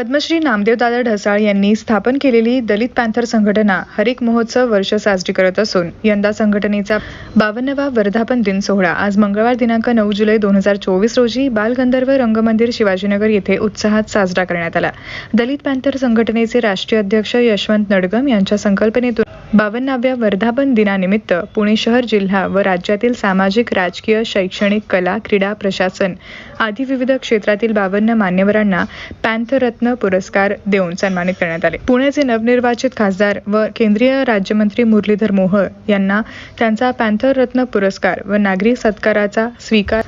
पद्मश्री नामदेवदादा ढसाळ यांनी स्थापन केलेली दलित पॅन्थर संघटना हरिक महोत्सव वर्ष साजरी करत असून यंदा संघटनेचा बावन्नवा वर्धापन दिन सोहळा. आज मंगळवार दिनांक नऊ जुलै दोन हजार चोवीस रोजी बालगंधर्व रंगमंदिर शिवाजीनगर येथे उत्साहात साजरा करण्यात आला. दलित पॅन्थर संघटनेचे राष्ट्रीय अध्यक्ष यशवंत नडगम यांच्या संकल्पनेतून बावन्नाव्या वर्धापन दिनानिमित्त पुणे शहर जिल्हा व राज्यातील सामाजिक राजकीय शैक्षणिक कला क्रीडा प्रशासन आदी विविध क्षेत्रातील बावन्न मान्यवरांना पॅन्थरत्न पुरस्कार देऊन सन्मानित करण्यात आले. पुण्याचे नवनिर्वाचित खासदार व केंद्रीय राज्यमंत्री मुरलीधर मोहोळ यांना त्यांचा पॅन्थर रत्न पुरस्कार व नागरी सत्काराचा स्वीकार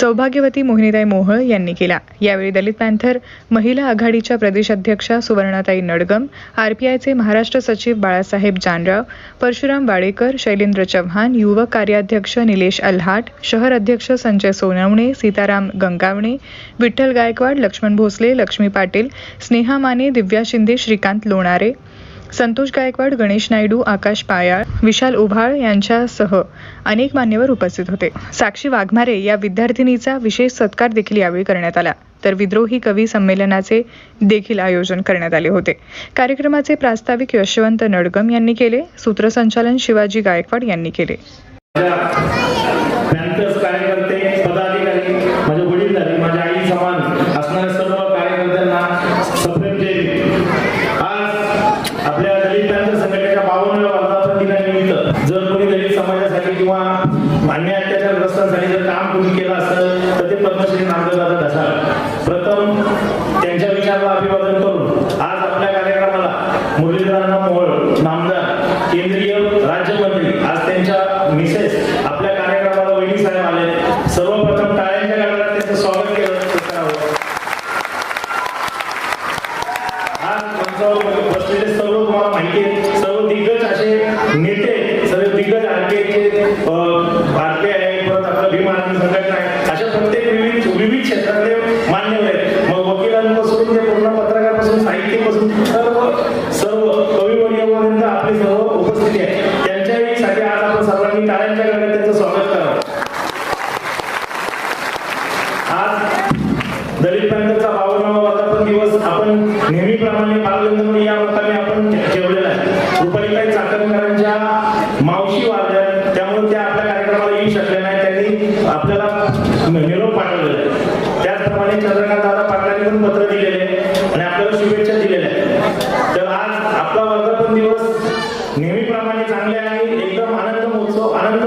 सौभाग्यवती मोहिनीताई मोहोळ यांनी केला. यावेळी दलित पॅन्थर महिला आघाडीच्या प्रदेशाध्यक्षा सुवर्णाताई नडगम आरपीआयचे महाराष्ट्र सचिव बाळासाहेब जानराव परशुराम वाडेकर शैलेंद्र चव्हाण युवक कार्याध्यक्ष निलेश अल्हाट शहर अध्यक्ष संजय सोनवणे सीताराम गंगावणे विठ्ठल गायकवाड लक्ष्मण भोसले लक्ष्मी पाटील स्नेहा माने दिव्या शिंदे श्रीकांत लोणारे संतोष गायकवाड गणेश नायडू आकाश पायाळ विशाल उभाळ यांच्यासह अनेक मान्यवर उपस्थित होते. साक्षी वाघमारे या विद्यार्थिनीचा विशेष सत्कार देखील यावेळी करण्यात आला. तर विद्रोही कवी संमेलनाचे देखील आयोजन करण्यात आले होते. कार्यक्रमाचे प्रास्ताविक यशवंत नडगम यांनी केले. सूत्रसंचालन शिवाजी गायकवाड यांनी केले. कार्यकर्ते पदाधिकारी वडील माझ्या आई समान असणाऱ्या काम कोणी केलं असतं तर ते पद्मश्री नामदेवदादा ढसाळ प्रथम त्यांच्या विचाराला अभिवादन करून आज आपल्या कार्यक्रमाला मुरलीधरांना मोहोळ नामदार केंद्रीय राज्यमंत्री आज त्यांच्या मिसेस आपल्या कार्यक्रमाला वहिनी साहेब आले. सर्वप्रथम टाळ्यांच्या गडगडात त्यांचं स्वागत केलं. आज मंचावर बसलेले सर्व तुम्हाला माहिती आहे सर्व दिग्गज असे नेते सर्व दिग्गज आरके आरपीआय आनंद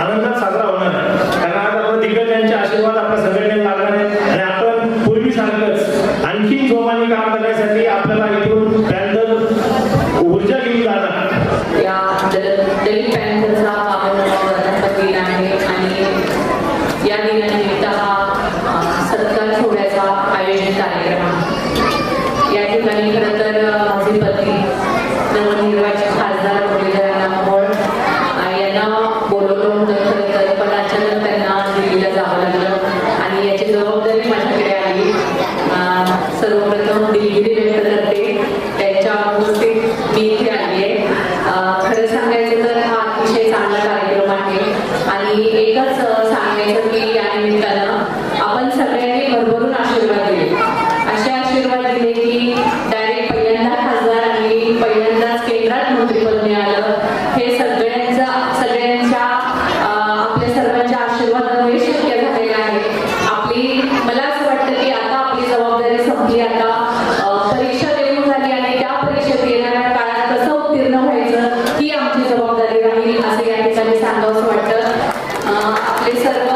आनंदात साजरा होणार आहे. कारण आज आपल्या त्यांच्या आशीर्वाद आपल्या संघटनेला लागणार आहे. आणि आपण पूर्वी पूर्वीसारखंच आणखी जोमाने काम करण्यासाठी आपल्याला इकडून del reggaetón, Esa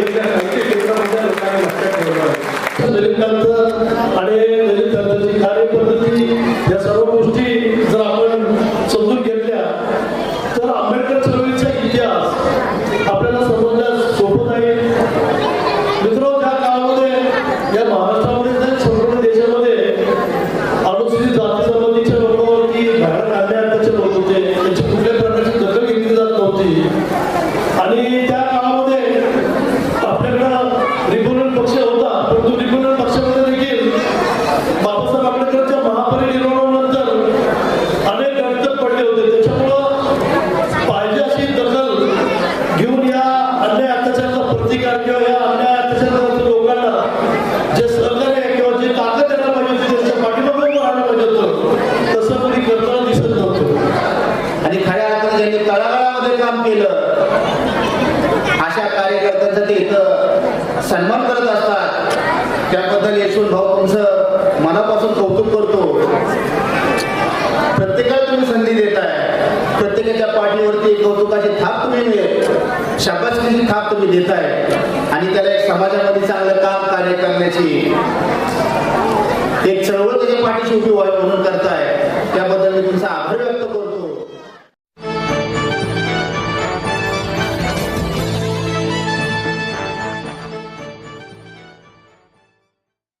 इथल्या साहित्य लोकांनी लक्षात ठेवलं दलितांचं आणि दलितांची कार्यपद्धती या सर्व गोष्टी जर आपण समजून घेतल्या तर आंबेडकर चळवळीचा इतिहास आपल्याला समजण्यास सोपं नाही मित्र त्या काळामध्ये या महाराष्ट्रामध्ये नाही, संपूर्ण देशामध्ये अनुसूचित जाती संबंधीच्या लोकांवरती होत होते त्यांची कुठल्या प्रकारची दखल घेतली जात नव्हती. कार्यकर्त्यांचा ते इथं सन्मान करत असतात. त्याबद्दल यशवंत भाऊ तुमचं मनापासून कौतुक करतो. प्रत्येकाला तुम्ही संधी देताय. प्रत्येकाच्या पाठीवरती कौतुकाची थाप तुम्ही मिळेल. शाबासकीची थाप तुम्ही देताय. आणि त्याला एक समाजामध्ये चांगलं काम कार्य करण्याची एक चळवळ त्याच्या पाठीशी उभी व्हावी म्हणून करताय.